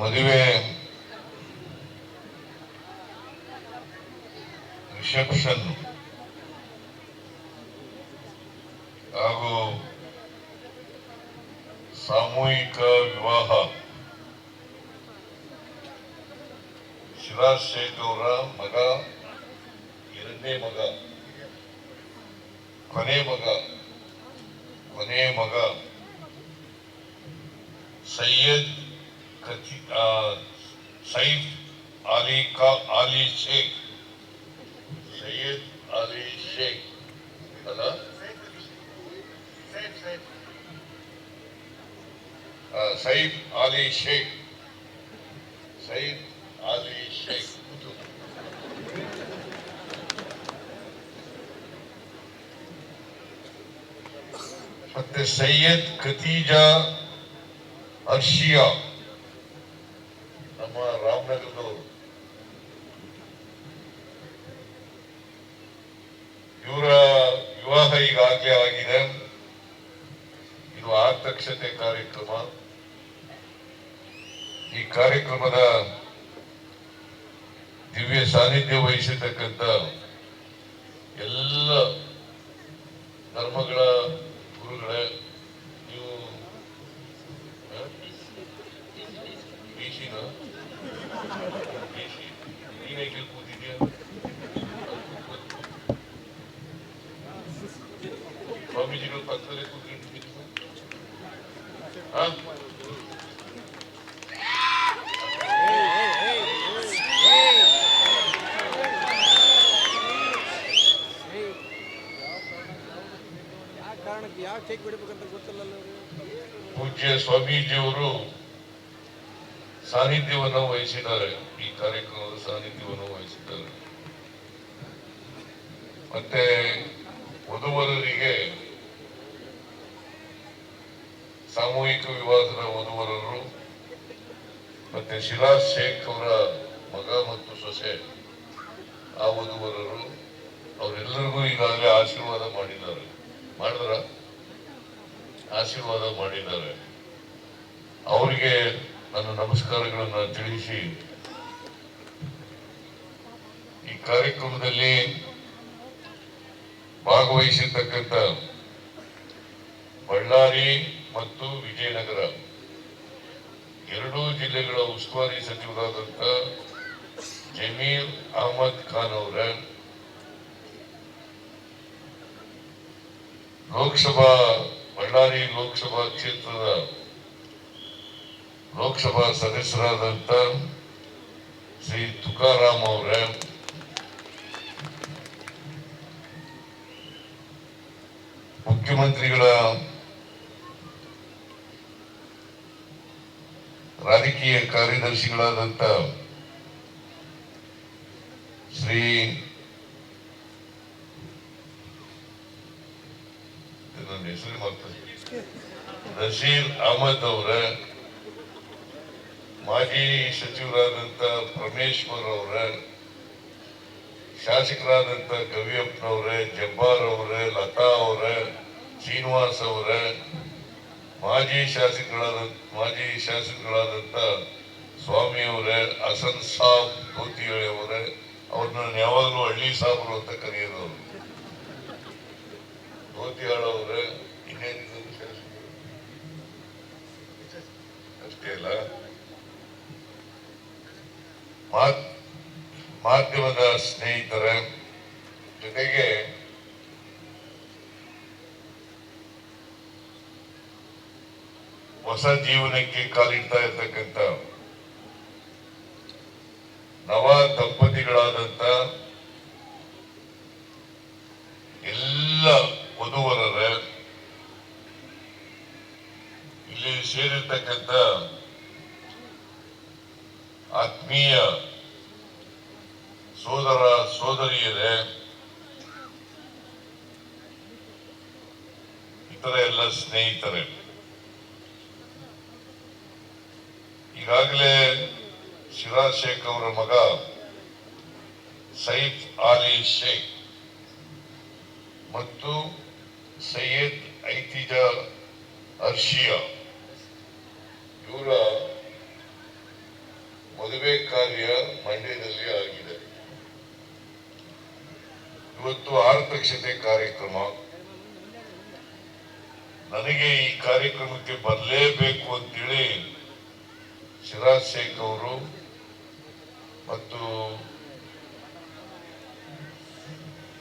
ಮದುವೆ. ರಿಸೆಪ್ಷನ್ ಹಾಗೂ ಸಾಮೂಹಿಕ ವಿವಾಹ. ಶಿರಾಜ್ ಶೇಖ್ ಅವರ ಮಗ, ಎರಡನೇ ಮಗ, ಕೊನೆ ಮಗ ಕೊನೆ ಮಗ, ಸೈಯದ್ ಕತಿ ಆ, ಸೈಫ್ ಅಲಿ ಕಾ ಅಲಿ ಶೇಖ್ ಸೈಯದ್ ಅಲಿ ಶೇಖ್ ಅಲ್ಲ ಆ, ಸೈಫ್ ಅಲಿ ಶೇಖ್ ಸೈಫ್ ಅಲಿ ಶೇಖ್ ಇದು. ಮತ್ತೆ ರಾಮನಗರದವರು ಇವರ ವಿವಾಹ ಈಗಾಗಲೇ ಆಗಿದೆ. ಇದು ಆರ್ತಕ್ಷತೆ ಕಾರ್ಯಕ್ರಮ. ಈ ಕಾರ್ಯಕ್ರಮದ ದಿವ್ಯ ಸಾನ್ನಿಧ್ಯ ವಹಿಸಿರ್ತಕ್ಕಂಥ ಎಲ್ಲ ಧರ್ಮಗಳ ಗುರುಗಳೇ, ನೀವು ಸ್ವಾಮೀಜಿಗಳು ಪಕ್ಕದಲ್ಲೇ ಗೊತ್ತಿಲ್ಲ ಪೂಜ್ಯ ಸ್ವಾಮೀಜಿಯವರು ಸಾನ್ನಿಧ್ಯವನ್ನು ವಹಿಸಿದ್ದಾರೆ. ಈ ಕಾರ್ಯಕ್ರಮದ ಸಾನ್ನಿಧ್ಯವನ್ನು ವಹಿಸಿದ್ದಾರೆ. ಮತ್ತೆ ವಧುವರರಿಗೆ ಸಾಮೂಹಿಕ ವಿವಾಹದ ವಧುವರರು, ಮತ್ತೆ ಶಿಲಾ ಶೇಖ್ ಅವರ ಮಗ ಮತ್ತು ಸೊಸೆ, ಆ ವಧುವರರು ಅವರೆಲ್ಲರಿಗೂ ಈಗಾಗಲೇ ಆಶೀರ್ವಾದ ಮಾಡಿದ್ದಾರೆ. ಮಾಡಿದ್ರ? ಆಶೀರ್ವಾದ ಮಾಡಿದ್ದಾರೆ. ಅವರಿಗೆ ನನ್ನ ನಮಸ್ಕಾರಗಳನ್ನು ತಿಳಿಸಿ, ಈ ಕಾರ್ಯಕ್ರಮದಲ್ಲಿ ಭಾಗವಹಿಸಿರ್ತಕ್ಕಂಥ ಬಳ್ಳಾರಿ ಮತ್ತು ವಿಜಯನಗರ ಎರಡೂ ಜಿಲ್ಲೆಗಳ ಉಸ್ತುವಾರಿ ಸಚಿವರಾದಂಥ ಜಮೀರ್ ಅಹಮದ್ ಖಾನ್ ಅವರ ಲೋಕಸಭಾ, ಬಳ್ಳಾರಿ ಲೋಕಸಭಾ ಕ್ಷೇತ್ರದ ಲೋಕಸಭಾ ಸದಸ್ಯರಾದಂಥ ಶ್ರೀ ತುಕಾರಾಮ್ ಅವರ ಮುಖ್ಯಮಂತ್ರಿಗಳ ರಾಜಕೀಯ ಕಾರ್ಯದರ್ಶಿಗಳಾದಂಥ ಶ್ರೀ ನನ್ನ ಹೆಸರು ಮಾಡ್ತಾರೆ ನಶೀರ್ ಅಹಮದ್ ಅವರ ಮಾಜಿ ಸಚಿವರಾದಂಥ ಪರಮೇಶ್ವರ್ ಅವರ ಶಾಸಕರಾದಂಥ ಕವಿಯಪ್ಪನವ್ರೆ ಜಬ್ಬಾರ್ ಅವರೇ, ಲತಾ ಅವರ, ಶ್ರೀನಿವಾಸ್ ಅವರ, ಮಾಜಿ ಶಾಸಕರಾದ, ಮಾಜಿ ಶಾಸಕರಾದಂಥ ಸ್ವಾಮಿ ಅವರೇ, ಹಸನ್ ಸಾಬ್ ಅವರೇ ಅವ್ರನ್ನ ನಾನು ಯಾವಾಗಲೂ ಹಳ್ಳಿ ಸಾಬ್ರು ಅಂತ ಕರೆಯೋದು ಅವರು. ಧೋತಿಹಾಳ್ ಅವರೇ ಇನ್ನೇನಿದ್ರು ಅಷ್ಟೇ ಅಲ್ಲ? ಮಾಧ್ಯಮದ ಸ್ನೇಹಿತರ ಜೊತೆಗೆ ಹೊಸ ಜೀವನಕ್ಕೆ ಕಾಲಿಡ್ತಾ ಇರ್ತಕ್ಕಂಥ ನವ ದಂಪತಿಗಳಾದಂತ ಎಲ್ಲ ವಧುವರರ ಇಲ್ಲಿ ಸೇರಿರ್ತಕ್ಕಂಥ ಆತ್ಮೀಯ ಸೋದರ ಸೋದರಿಯರೇ ಇತರ ಎಲ್ಲ ಸ್ನೇಹಿತರೆ, ಈಗಾಗಲೇ ಶಿರಾ ಶೇಖ್ ಅವರ ಮಗ ಸೈಫ್ ಆಲಿ ಶೇಖ್ ಮತ್ತು ಸೈಯದ್ ಐತಿಜ ಅರ್ಷಿಯಾ, ಇವರ ಮದುವೆ ಕಾರ್ಯ ಮಂಡ್ಯದಲ್ಲಿ ಆಗಿದೆ. ಇವತ್ತು ಆರತಕ್ಷತೆ ಕಾರ್ಯಕ್ರಮ. ನನಗೆ ಈ ಕಾರ್ಯಕ್ರಮಕ್ಕೆ ಬರಲೇಬೇಕು ಅಂತೇಳಿ ಶಿರಾಜ್ ಶೇಖ್ ಅವರು ಮತ್ತು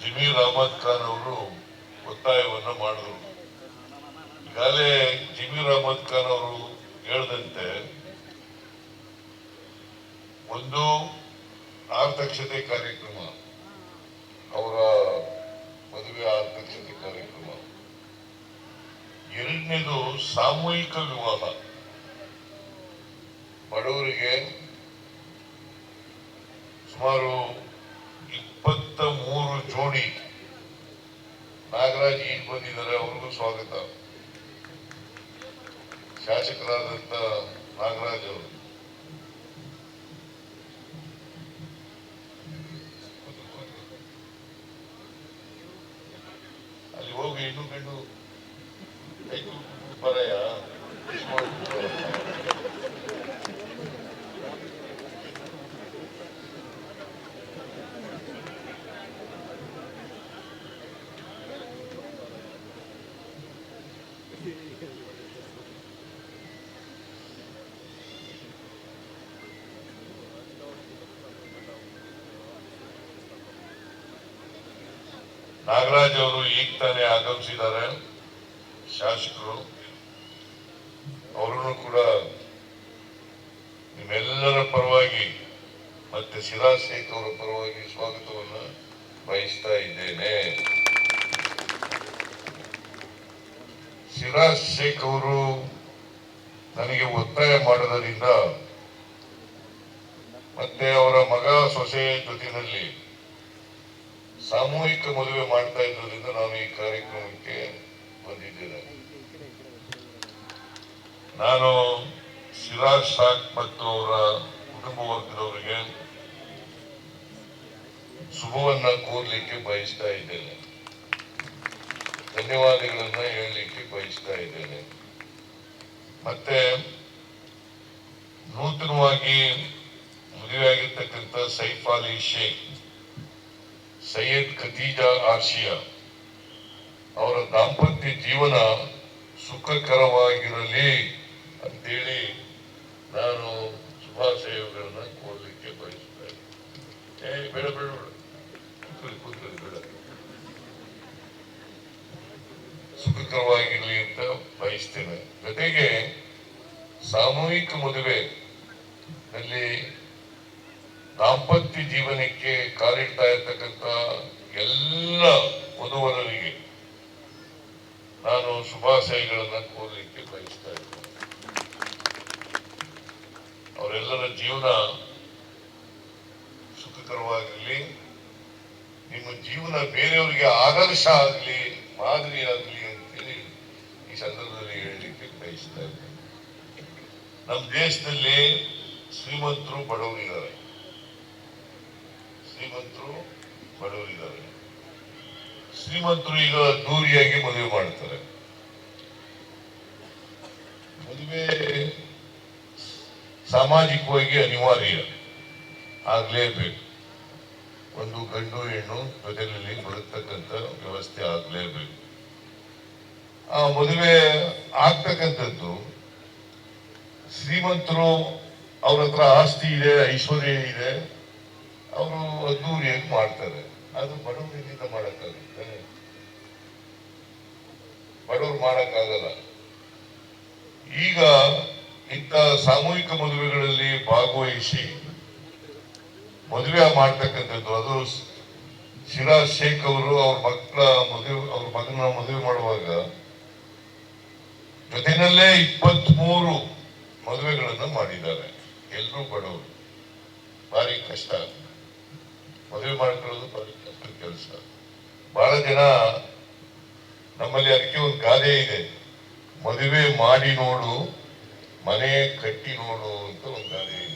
ಜಮೀರ್ ಅಹಮದ್ ಖಾನ್ ಅವರು ಒತ್ತಾಯವನ್ನ ಮಾಡಿದ್ರು. ಈಗಾಗಲೇ ಜಮೀರ್ ಅಹಮದ್ ಖಾನ್ ಅವರು ಹೇಳಿದಂತೆ ಒಂದು ಆದಕ್ಷತೆ ಕಾರ್ಯಕ್ರಮ, ಅವರ ಮದುವೆ ಆದಕ್ಷತೆ ಕಾರ್ಯಕ್ರಮ. ಎರಡನೇದು ಸಾಮೂಹಿಕ ವಿವಾಹ. ಬಡವರಿಗೆ ಸುಮಾರು ಇಪ್ಪತ್ತ ಮೂರು ಜೋಡಿ ನಾಗರಾಜ್ ಈಗ ಬಂದಿದ್ದಾರೆ, ಅವ್ರಿಗೂ ಸ್ವಾಗತ. ಶಾಸಕರಾದಂತ ನಾಗರಾಜ್ ಅವರು ಅಲ್ಲಿ ಹೋಗಿ ಹೆಣ್ಣು ಗಂಡು ಕೈ ಬರಯ್ಯ ನಾಗರಾಜ್ ಅವರು ಈಗ ತಾನೇ ಆಗಮಿಸಿದ್ದಾರೆ. ಶಾಸಕರು, ಅವರನ್ನು ಕೂಡ ನಿಮ್ಮೆಲ್ಲರ ಪರವಾಗಿ ಮತ್ತೆ ಶಿರಾ ಶೇಖ್ ಅವರ ಪರವಾಗಿ ಸ್ವಾಗತವನ್ನು ಬಯಸ್ತಾ ಇದ್ದೇನೆ. ಶಿರಾಜ್ ಶೇಖ್ ಅವರು ನನಗೆ ಒತ್ತಾಯ ಮಾಡೋದರಿಂದ ಮತ್ತೆ ಅವರ ಮಗ ಸೊಸೆ ಜೊತೆಯಲ್ಲಿ ಸಾಮೂಹಿಕ ಮದುವೆ ಮಾಡ್ತಾ ಇದ್ದರಿಂದ ನಾನು ಈ ಕಾರ್ಯಕ್ರಮಕ್ಕೆ ಬಂದಿದ್ದೇನೆ. ನಾನು ಸಿರಾಜ್ ಸಾಕ್ ಮತ್ತು ಅವರ ಕುಟುಂಬ ವರ್ಗದವರಿಗೆ ಶುಭವನ್ನ ಕೋರ್ಲಿಕ್ಕೆ ಬಯಸ್ತಾ ಇದ್ದೇನೆ. ಧನ್ಯವಾದಗಳನ್ನ ಹೇಳಲಿಕ್ಕೆ ಬಯಸ್ತಾ ಇದ್ದೇನೆ. ಮತ್ತೆ ನೂತನವಾಗಿ ಮದುವೆಯಾಗಿರ್ತಕ್ಕಂಥ ಸೈಫ್ ಅಲಿ ಶೇಖ್ ಸೈಯದ್ ಖತೀಜಾ ಆರ್ಷಿಯಾ. ಅವರ ದಾಂಪತ್ಯ ಜೀವನ ಸುಖಕರವಾಗಿರಲಿ ಅಂತೇಳಿ ನಾನು ಶುಭಾಶಯಗಳನ್ನು ಕೋರಲಿಕ್ಕೆ ಬಯಸುತ್ತೇನೆ ಏ, ಬೇಡ ಬೇಡ ಬೇಡ. ಸುಖಕರವಾಗಿರಲಿ ಅಂತ ಬಯಸ್ತೇನೆ. ಜೊತೆಗೆ ಸಾಮೂಹಿಕ ಮದುವೆ ನಲ್ಲಿ ದಾಂಪತ್ಯ ಜೀವನಕ್ಕೆ ಕಾಲಿಡ್ತಾ ಇರ್ತಕ್ಕಂಥ ಎಲ್ಲ ವಧುವರರಿಗೆ ನಾನು ಶುಭಾಶಯಗಳನ್ನು ಕೋರಲಿಕ್ಕೆ ಬಯಸ್ತಾ ಅವರೆಲ್ಲರ ಜೀವನ ಸುಖಕರವಾಗಿರಲಿ, ನಿಮ್ಮ ಜೀವನ ಬೇರೆಯವರಿಗೆ ಆದರ್ಶ ಆಗಲಿ, ಮಾದರಿ ಆಗಲಿ ಅಂತೇಳಿ ಈ ಸಂದರ್ಭದಲ್ಲಿ ಹೇಳಲಿಕ್ಕೆ ಬಯಸ್ತಾ ಇದ್ದೇನೆ. ನಮ್ಮ ದೇಶದಲ್ಲಿ ಶ್ರೀಮಂತರು ಬಡವರಿದ್ದಾರೆ. ಶ್ರೀಮಂತರು ಬಡವರಿದ್ದಾರೆ. ಶ್ರೀಮಂತರು ಈಗ ದೂರಿಯಾಗಿ ಮದುವೆ ಮಾಡ್ತಾರೆ. ಮದುವೆ ಸಾಮಾಜಿಕವಾಗಿ ಅನಿವಾರ್ಯ. ಆಗ್ಲೇಬೇಕು. ಒಂದು ಗಂಡು ಹೆಣ್ಣು ಜೊತೆಯಲ್ಲಿ ಬದುಕ್ತಕ್ಕಂಥ ವ್ಯವಸ್ಥೆ ಆಗ್ಲೇಬೇಕು. ಆ ಮದುವೆ ಆಗ್ತಕ್ಕಂಥದ್ದು ಶ್ರೀಮಂತರು ಅವ್ರ ಹತ್ರ ಆಸ್ತಿ ಇದೆ, ಐಶ್ವರ್ಯ ಇದೆ. ಅವರು ಅದ್ದೂರಿಯಾಗಿ ಮಾಡ್ತಾರೆ? ಅದು ಬಡವರಿಂದ ಮಾಡಕ್ಕಾಗುತ್ತೆ ಬಡವರು ಮಾಡಕ್ಕಾಗಲ್ಲ. ಈಗ ಇಂಥ ಸಾಮೂಹಿಕ ಮದುವೆಗಳಲ್ಲಿ ಭಾಗವಹಿಸಿ ಮದುವೆ ಮಾಡ್ತಕ್ಕಂಥದ್ದು, ಅದು ಶಿರಾ ಶೇಖ್ ಅವರು ಅವ್ರ ಮಕ್ಕಳ ಮದುವೆ, ಅವ್ರ ಮಗನ ಮದುವೆ ಮಾಡುವಾಗ ಜೊತೆನಲ್ಲೇ ಇಪ್ಪತ್ಮೂರು ಮದುವೆಗಳನ್ನು ಮಾಡಿದ್ದಾರೆ. ಎಲ್ಲರೂ ಬಡವರು. ಭಾರಿ ಕಷ್ಟ. ಮದುವೆ ಮಾಡ್ಕೊಳ್ಳೋದು ಪವಿತ್ರ ಕೆಲಸ. ಬಹಳ ಜನ ನಮ್ಮಲ್ಲಿ ಅದಕ್ಕೆ ಒಂದು ಗಾದೆ ಇದೆ. ಮದುವೆ ಮಾಡಿ ನೋಡು, ಮನೆ ಕಟ್ಟಿ ನೋಡು ಅಂತ ಒಂದು ಗಾದೆ ಇದೆ.